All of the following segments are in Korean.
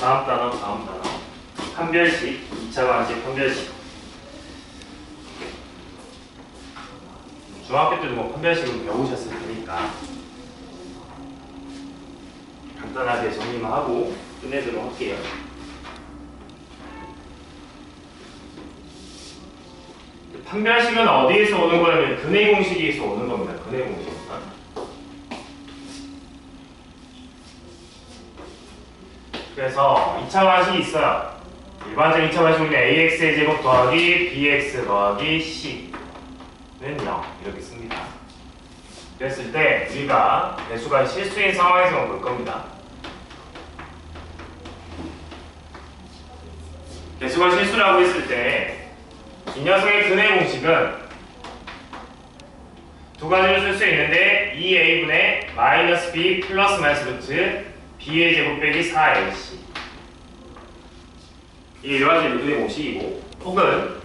다음 단어, 다음 단어. 판별식, 2차 방식 판별식. 중학교 때도 뭐 판별식을 배우셨을 테니까 간단하게 정리만 하고 끝내도록 할게요. 판별식은 어디에서 오는 거냐면 근해 공식에서 오는 겁니다. 근해 공식. 그래서 2차 방식이 있어요. 일반적인 2차 방식은 ax의 제곱 더하기 bx 더하기 c는 0 이렇게 씁니다. 그랬을 때 우리가 배수가 실수인 상황에서만 볼 겁니다. 배수가 실수라고 했을 때 이 녀석의 근해 공식은 두 가지를 쓸수 있는데 2a분의 마이너스 b 플러스 마이너스 루트 b의 제곱 빼기 4ac 이게 일반적인 근해 공식이고 혹은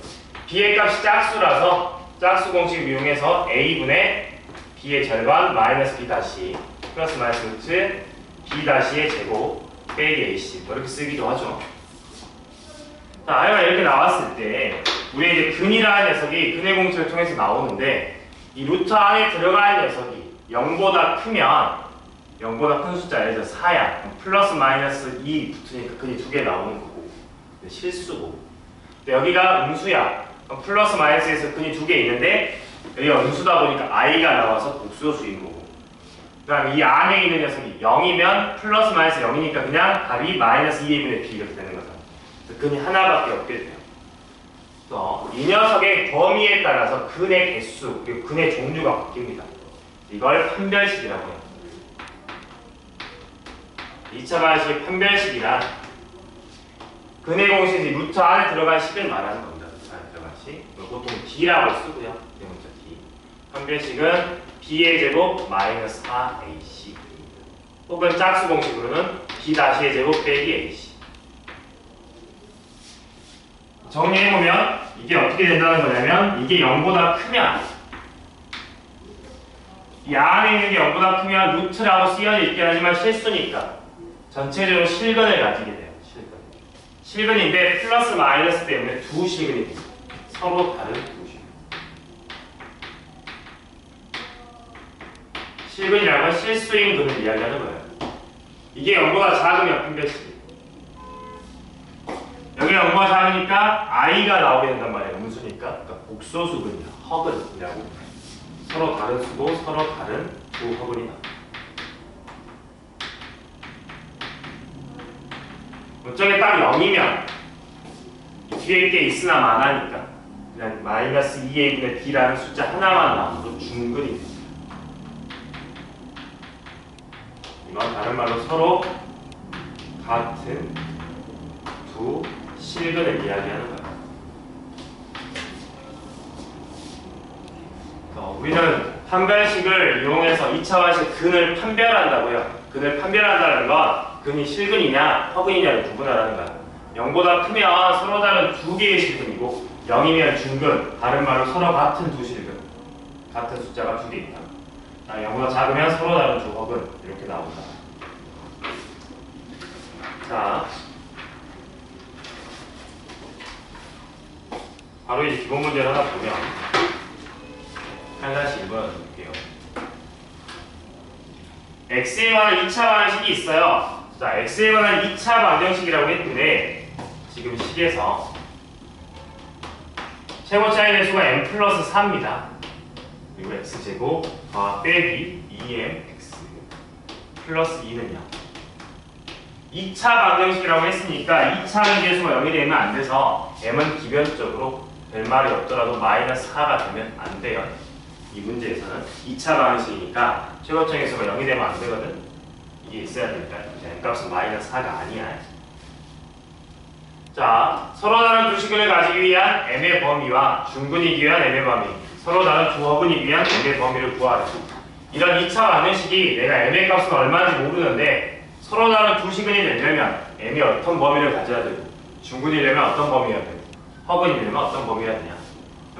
b의 값이 짝수라서 짝수 공식을 이용해서 a분의 b의 절반 마이너스 b 다시 플러스 마이너스 루트 b 다시의 제곱 빼기 ac 뭐 이렇게 쓰기도 하죠. 자, 아이가 이렇게 나왔을 때 우리 이제 근이라는 녀석이 근의 공식을 통해서 나오는데 이 루트 안에 들어가는 녀석이 0보다 크면 0보다 큰 숫자 예를 들어 4야 그럼 플러스 마이너스 2 붙으니까 근이 두개 나오는 거고 실수고. 여기가 음수야. 플러스 마이너스에서 근이 두 개 있는데 여기가 음수다 보니까 i가 나와서 복수수인 거고. 그 다음 이 안에 있는 녀석이 0이면 플러스 마이너스 0이니까 그냥 답이 마이너스 2분의 b 이렇게 되는 거죠 근이 하나밖에 없게 돼요. 그래서 이 녀석의 범위에 따라서 근의 개수 그리고 근의 종류가 바뀝니다. 이걸 판별식이라고 해요 2차 방식 판별식이란 근해 공식이 루트 안에 들어간 식을 말하는 겁니다. 루트 안에 들어간 식. 보통 D라고 쓰고요. 대문자 D. 판별식은 B의 제곱 마이너스 4AC 혹은 짝수 공식으로는 B 다시의 제곱 빼기 AC 정리해보면 이게 어떻게 된다는 거냐면 이게 0보다 크면 이 안에 있는 게 0보다 크면 루트라고 쓰여져 있긴 하지만 실수니까 전체적으로 실근을 가지게 돼요. 실근. 실근인데 플러스 마이너스 때문에 두 실근이 됩니다. 서로 다른 두 실근. 실근이라는 건 실수인 근을 이야기하는 거예요. 이게 0보다 작으면 분배식. 여기 0보다 작으니까 i가 나오게 된단 말이에요. 음수니까. 그러니까 복소수근이야. 허근이라고. 서로 다른 수고 서로 다른 두 허근이 나 어쩌게 딱 0이면 뒤에 게 있으나 마나니까 그냥 마이너스 2의 1의 b라는 숫자 하나만 나와도 중근이 됩니다. 이건 다른 말로 서로 같은 두 실근을 이야기하는 거예요. 어, 우리는 판별식을 이용해서 2차 방식 근을 판별한다고요. 근을 판별한다는 건 근이 실근이냐 허근이냐를 구분하라는 거야. 0보다 크면 서로 다른 두 개의 실근이고 0이면 중근, 다른 말로 서로 같은 두 실근. 같은 숫자가 두 개 있다. 아, 0보다 작으면 서로 다른 두 허근 이렇게 나온다. 자, 바로 이제 기본 문제를 하나 보면 한 가지 읽어 볼게요. x에 관한 2차 방정식이 있어요. 자, x에 관한 2차 방정식이라고 했는데 지금 식에서 최고차의 배수가 m 플러스 4입니다. 그리고 x제곱 과 빼기 2mx 플러스 2는 0. 2차 방정식이라고 했으니까 2차 계수가 0이 되면 안 돼서 m은 기변적으로 별 말이 없더라도 마이너스 4가 되면 안 돼요. 이 문제에서는 2차 방식이니까 최고점에서가 0이 되면 안 되거든. 이게 있어야 되니까 m 값은 마이너스 4가 아니야. 자, 서로 다른 두 식을 가지기 위한 m의 범위와 중근이기 위한 m의 범위, 서로 다른 두 허근이기 위한 m의 범위를 구하라. 이런 2차 방정식이 내가 m의 값은 얼마인지 모르는데 서로 다른 두 식근이 되려면 m이 어떤 범위를 가져야 되고 중근이려면 어떤 범위가 되고 허근이려면 어떤 범위가 되냐.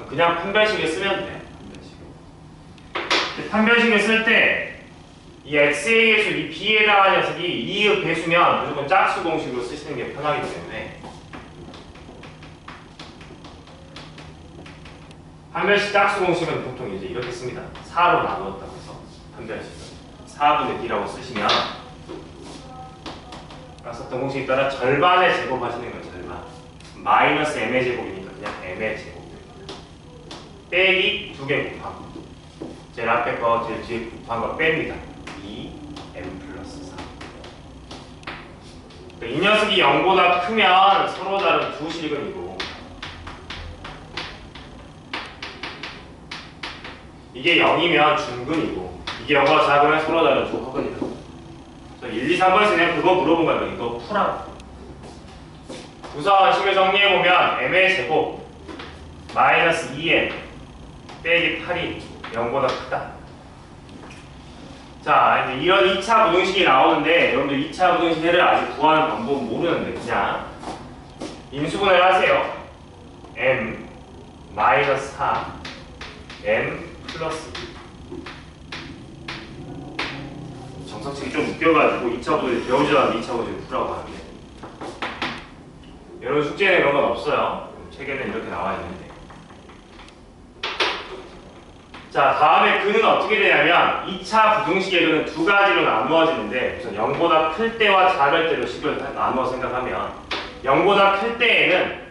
그냥 판별식을 쓰면 돼. 판별식을 쓸때 이 개수, 이 b에 해당하는 녀석이 2의 배수면 무조건 짝수 공식으로 쓰시는 게 편하기 때문에 판별식 짝수 공식은 보통 이제 이렇게 씁니다. 4로 나누었다고 해서 판별식은 4분의 d라고 쓰시면 아까 썼던 공식에 따라 절반의 제곱하시는 거예요. 절반. 마이너스 m의 제곱이니까 그냥 m의 제곱. 빼기 두 개 곱하고 제일 앞에 거 제일 뒤에 곱한 거 뺍니다. 2m 플러스 4. 그러니까 이 녀석이 0보다 크면 서로 다른 두 실근이고 이게 0이면 중근이고 이게 0보다 작으면 서로 다른 두 허근이다. 그래서 1, 2, 3번에서 그냥 그거 물어본 거예요. 이거 풀라고. 우선 식을 정리해보면 m의 제곱 마이너스 2m 빼기 8이 0보다 크다. 자, 이제 이런 2차 부등식이 나오는데 여러분들 2차 부등식을 아직 구하는 방법은 모르는데 그냥 인수분해를 하세요. m 마이너스 4 m 플러스 2 정석책이 좀 웃겨가지고 2차 부등식 배우지 않았는데 2차 부등식 풀라고 하는데 여러분 숙제에 그런 건 없어요. 책에는 이렇게 나와 있는데 자, 다음에 그는 어떻게 되냐면 2차 부등식의 그는 두 가지로 나누어지는데 우선 0보다 클 때와 작을 때로 식을 다 나누어 생각하면 0보다 클 때에는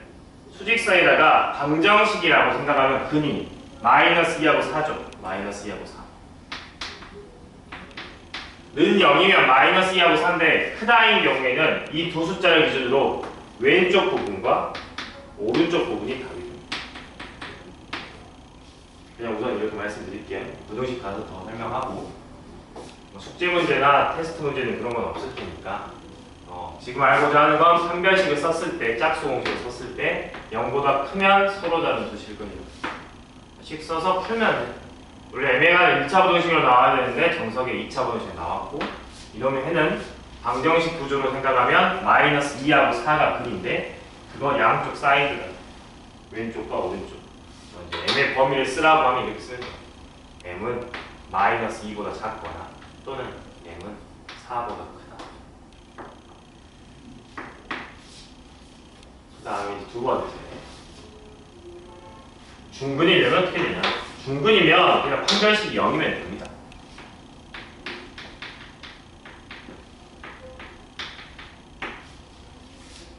수직선에다가 방정식이라고 생각하면 근이 마이너스 2하고 4죠. 마이너스 2하고 4. 는 0이면 마이너스 2하고 4인데 크다인 경우에는 이 두 숫자를 기준으로 왼쪽 부분과 오른쪽 부분이 다르죠. 그냥 우선 이렇게 말씀드릴게요. 부등식 가서 더 설명하고 뭐 숙제 문제나 테스트 문제는 그런 건 없을 테니까 어, 지금 알고자 하는 건 판별식을 썼을 때 짝수 공식을 썼을 때 0보다 크면 서로 다른 두 실근이요. 식 써서 풀면 돼. 원래 애매한 1차 부등식으로 나와야 되는데 정석에 2차 부등식이 나왔고 이놈의 해는 방정식 구조로 생각하면 마이너스 2하고 4가 근인데 그거 양쪽 사이드가 왼쪽과 오른쪽 m의 범위를 쓰라고 하면 이렇게 거예요. m은 마이너스 2보다 작거나 또는 m은 4보다 크다. 그 다음에 이제 두 번째. 중근이려면 어떻게 되냐? 중근이면 그냥 판별식이 0이면 됩니다.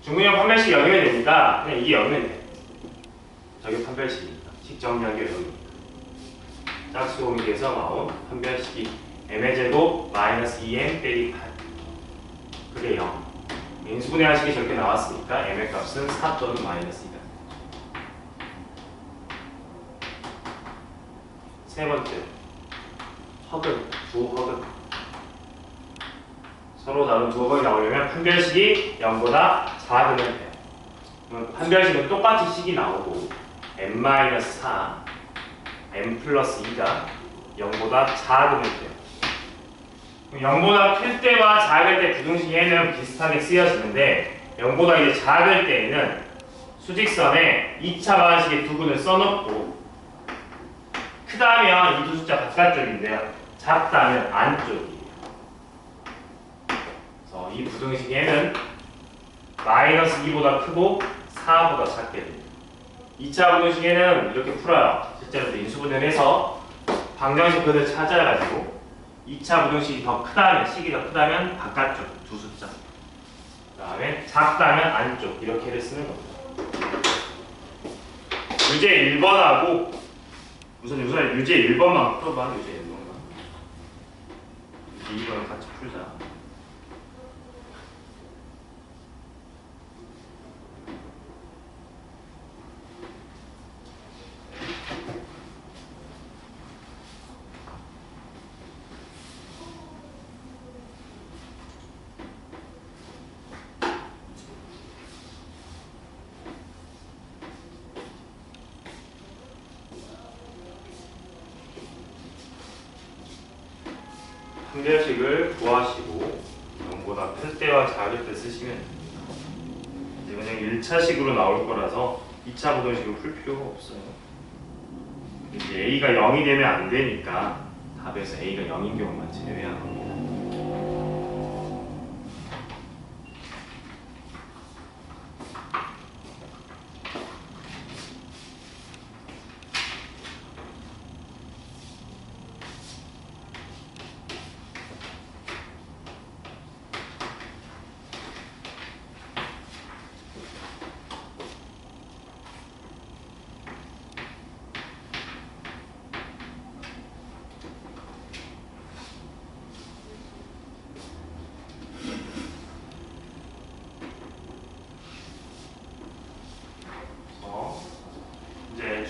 중근이면 판별식이 0이면 되니까 그냥 이게 0이면 돼. 저게 판별식이니까 식정렬계 0이니까 짝수 공식에서 나온 판별식이 m의 제곱 마이너스 2m 빼기 8 그게 0 인수분해 하식이 저렇게 나왔으니까 m의 값은 4 또는 마이너스 2다. 세 번째. 허근 두 허근. 서로 다른 두 허근이 나오려면 판별식이 0보다 작으면 돼요 판별식은 똑같이 식이 나오고 m-4 m 플러스 2가 0보다 작으면 돼요. 0보다 클 때와 작을 때 부등식에는 비슷하게 쓰여지는데 0보다 이제 작을 때에는 수직선에 2차 방식의 두 근을 써놓고 크다면 이 두 숫자 바깥쪽인데요. 작다면 안쪽이에요. 그래서 이 부등식에는 마이너스 2보다 크고 4보다 작게 됩니다 2차 부등식에는 이렇게 풀어요. 실제로 인수분해를 해서 방정식 그대로 찾아가지고 2차 부등식이 더 크다면, 식이 더 크다면 바깥쪽 두 숫자. 그 다음에 작다면 안쪽 이렇게를 쓰는 겁니다. 유제 1번하고 우선 우선 유제 1번만 풀어봐. 유제 1번만. 유제 2번을 같이 풀자. 판별식을 구하시고 0보다 클 때와 작을 때 쓰시면. 이제 그냥 1차식으로 나올 거라서 2차 부등식을 풀 필요가 없어요. 이제 A가 0이 되면 안 되니까 답에서 A가 0인 경우만 제외하는 겁니다.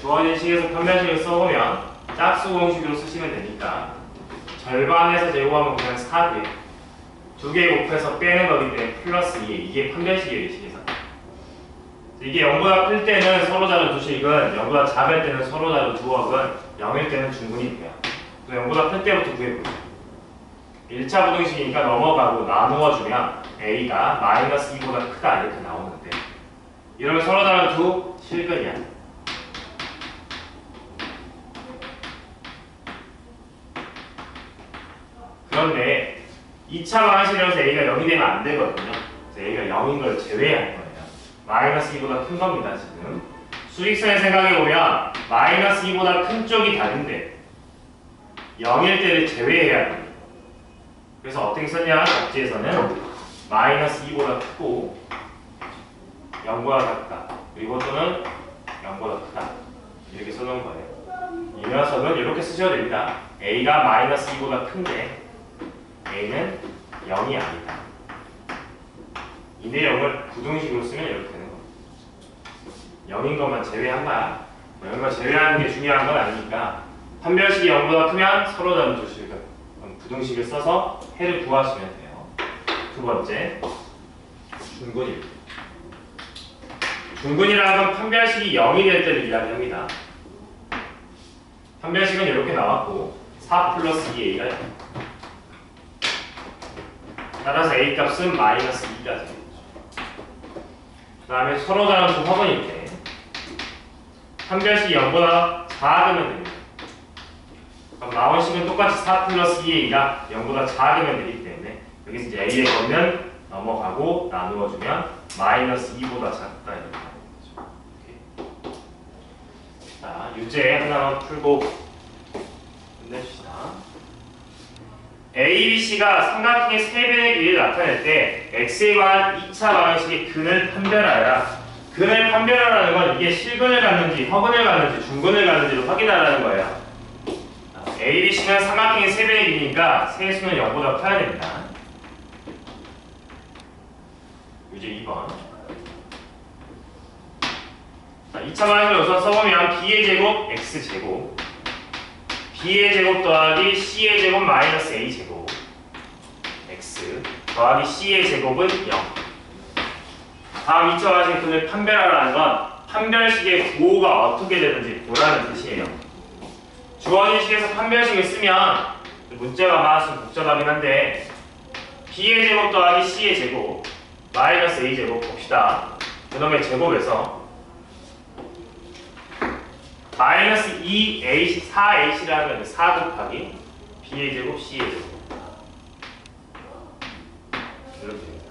주어진 식에서 판별식을 써보면 짝수 공식으로 쓰시면 되니까 절반에서 제곱하면 그냥 4개. 두 개 곱해서 빼는 거기 때문에 플러스 2 이게 판별식이에요 이 식에서 이게 0보다 클 때는 서로 자른 두 식은 0보다 작을 때는 서로 자른 두 억은 0일 때는 중분이 돼요. 그래서 0보다 클 때부터 구해볼게요. 1차 부등식이니까 넘어가고 나누어주면 a가 마이너스 2보다 크다 이렇게 나오는데 이러면 서로 다른 두 실근이야 그런데 2차 방식이라서 a가 0이 되면 안 되거든요 그래서 a가 0인 걸 제외할 거예요 마이너스 2보다 큰 겁니다 지금 수직선에 생각해 보면 마이너스 2보다 큰 쪽이 다른데 0일 때를 제외해야 됩니다 그래서 어떻게 썼냐? 접지에서는 마이너스 2보다 크고 0보다 작다. 그리고 또는 0보다 크다. 이렇게 써놓은 거예요. 이 녀석은 이렇게 쓰셔도 됩니다. a가 마이너스 2보다 큰데 a는 0이 아니다. 이 내용을 부등식으로 쓰면 이렇게 되는 거예요. 0인 것만 제외한 거야. 뭐 이런 거 제외하는 게 중요한 건 아니니까 판별식이 0보다 크면 서로 다른 두 식을 그럼 부등식을 써서 해를 구하시면 돼요. 두 번째, 중근입니다. 중근이라는 건 판별식이 0이 될 때를 이야기합니다. 판별식은 이렇게 나왔고 4 플러스 2a가 0. 따라서 a 값은 마이너스 2가 되겠죠. 그 다음에 서로 다른 두 화분인데 판별식이 0보다 작으면 됩니다. 그럼 나온 식은 똑같이 4 플러스 2a가 0보다 작으면 되기 때문에 여기서 이제 a의 겉면 넘어가고 나누어주면 마이너스 2보다 작다 이렇게 나오는 거죠. 자 유제 하나만 풀고 끝내줍시다. A, B, C가 삼각형의 세변의 길이를 나타낼 때 x에 관한 2차 방정식의 근을 판별하여라. 근을 판별하라는 건 이게 실근을 갖는지 허근을 갖는지 중근을 갖는지를 확인하라는 거예요. A, B, C는 삼각형의 세변의 길이니까 세수는 0보다 커야 됩니다. 이제 2번. 자, 2차 방식을 우선 써보면 B의 제곱, X제곱. B의 제곱 더하기 C의 제곱 마이너스 A 제곱. X 더하기 C의 제곱은 0. 다음 2차 방식 근을 판별하라는 건 판별식의 구호가 어떻게 되는지 보라는 뜻이에요. 주어진 식에서 판별식을 쓰면 문제가 많아서 복잡하긴 한데 B의 제곱 더하기 C의 제곱 마이너스 A 제곱 봅시다. 그놈의 제곱에서 마이너스 2A, 4AC라는 건4 곱하기 B의 제곱, C의 제곱 됩니다.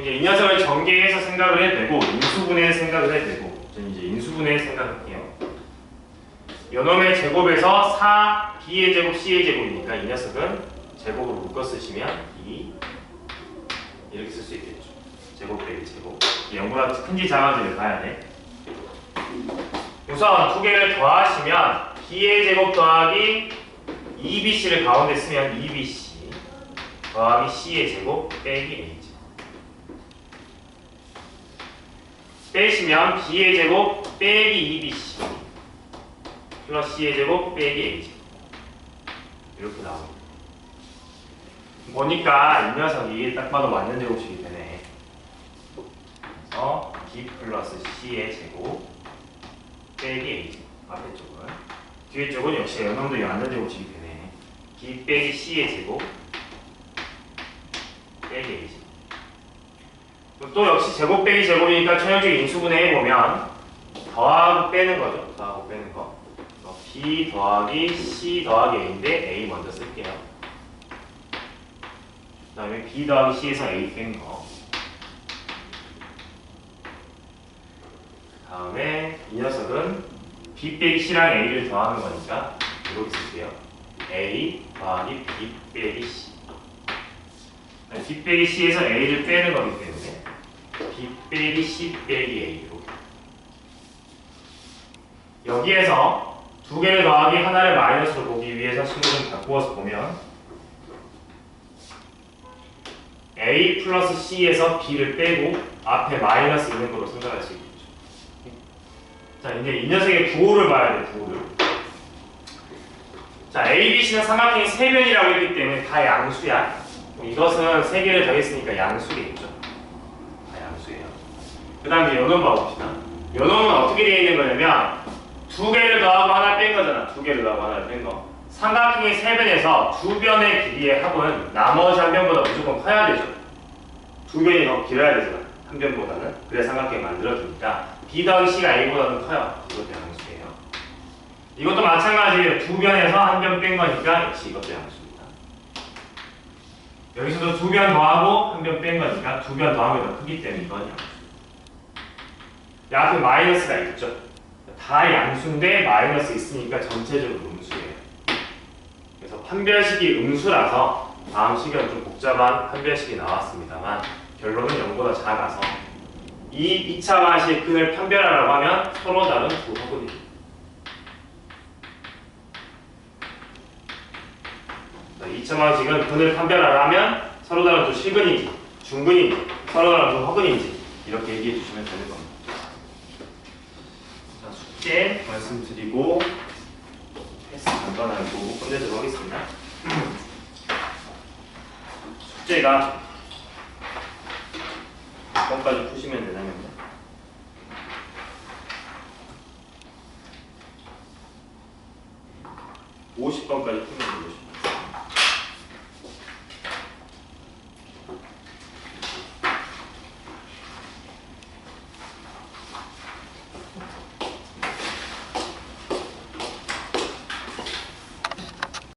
이제 이 녀석을 전개해서 생각을 해도 되고 인수분해 생각을 해도 되고 저는 이제 인수분해 생각할게요. 요놈의 제곱에서 4 B의 제곱, C의 제곱이니까 이 녀석은 제곱으로 묶어 쓰시면 2 이렇게 쓸 수 있겠죠. 제곱 빼기 제곱. 0보다 큰지 작은지를 봐야 돼. 우선 두 개를 더하시면 B의 제곱 더하기 2BC를 가운데 쓰면 2BC 더하기 C의 제곱 빼기 A 제곱. 빼시면 B의 제곱 빼기 2BC 플러스 C의 제곱 빼기 A 제곱 이렇게 나옵니다. 보니까 이 녀석이 딱 봐도 맞는 제곱식이 되네. 그래서 B 플러스 C의 제곱 빼기 A 제곱 앞에 쪽은 뒤에 쪽은 역시 연놈도 맞는 제곱식이 되네. B 빼기 C의 제곱 빼기 A 제곱 그럼 또 역시 제곱 빼기 제곱이니까 천연적 인수분해 해보면 더하고 빼는 거죠. 더하고 빼는 거. B 더하기 C 더하기 A인데 A 먼저 쓸게요. 그 다음에 B 더하기 C에서 A 뺀 거. 다음에 이 녀석은 B 빼기 C랑 A를 더하는 거니까 이렇게 쓸게요. A 더하기 B 빼기 C. 네, B 빼기 C에서 A를 빼는 거기 때문에 B 빼기 C 빼기 A 이렇게. 여기에서 두 개를 더하기 하나를 마이너스로 보기 위해서 식을 좀 바꾸어서 보면 A 플러스 C에서 B를 빼고 앞에 마이너스 있는 걸로 생각할 수 있겠죠. 자, 이제 이 녀석의 부호를 봐야 돼, 부호를. 자, A, B, C는 삼각형이 세 변이라고 했기 때문에 다 양수야. 이것은 세 개를 더했으니까 양수겠죠. 다 양수예요. 그 다음에 요놈 봐봅시다. 요놈은 어떻게 되어 있는 거냐면 두 개를 더하고 하나 뺀 거잖아. 두 개를 더하고 하나 뺀 거. 삼각형의 세 변에서 두 변의 길이의 합은 나머지 한 변보다 무조건 커야 되죠. 두 변이 더 길어야 되잖아. 한 변보다는. 그래야 삼각형이 만들어지니까 B C가 A보다는 커요. 이것도 양수예요. 이것도 마찬가지예요. 두 변에서 한 변 뺀 거니까 역시 이것도 양수입니다. 여기서도 두 변 더하고 한 변 뺀 거니까 두 변 더하면 더 크기 때문에 이건 양수. 이 앞에 마이너스가 있죠. 다 양수인데 마이너스 있으니까 전체적으로 음수예요. 그래서 판별식이 음수라서 다음 시간 좀 복잡한 판별식이 나왔습니다만 결론은 0보다 작아서 이 2차 방식의 근을 판별하라고 하면 서로 다른 두 허근입니다. 2차 방식은 근을 판별하라면 서로 다른 두 실근인지 중근인지 서로 다른 두 허근인지 이렇게 얘기해 주시면 되는 겁니다. 자, 숙제 말씀드리고 패스 간단하고 끝내도록 하겠습니다. 숙제가 몇 번까지 푸시면 되냐면요. 50번까지 푸면 돼요.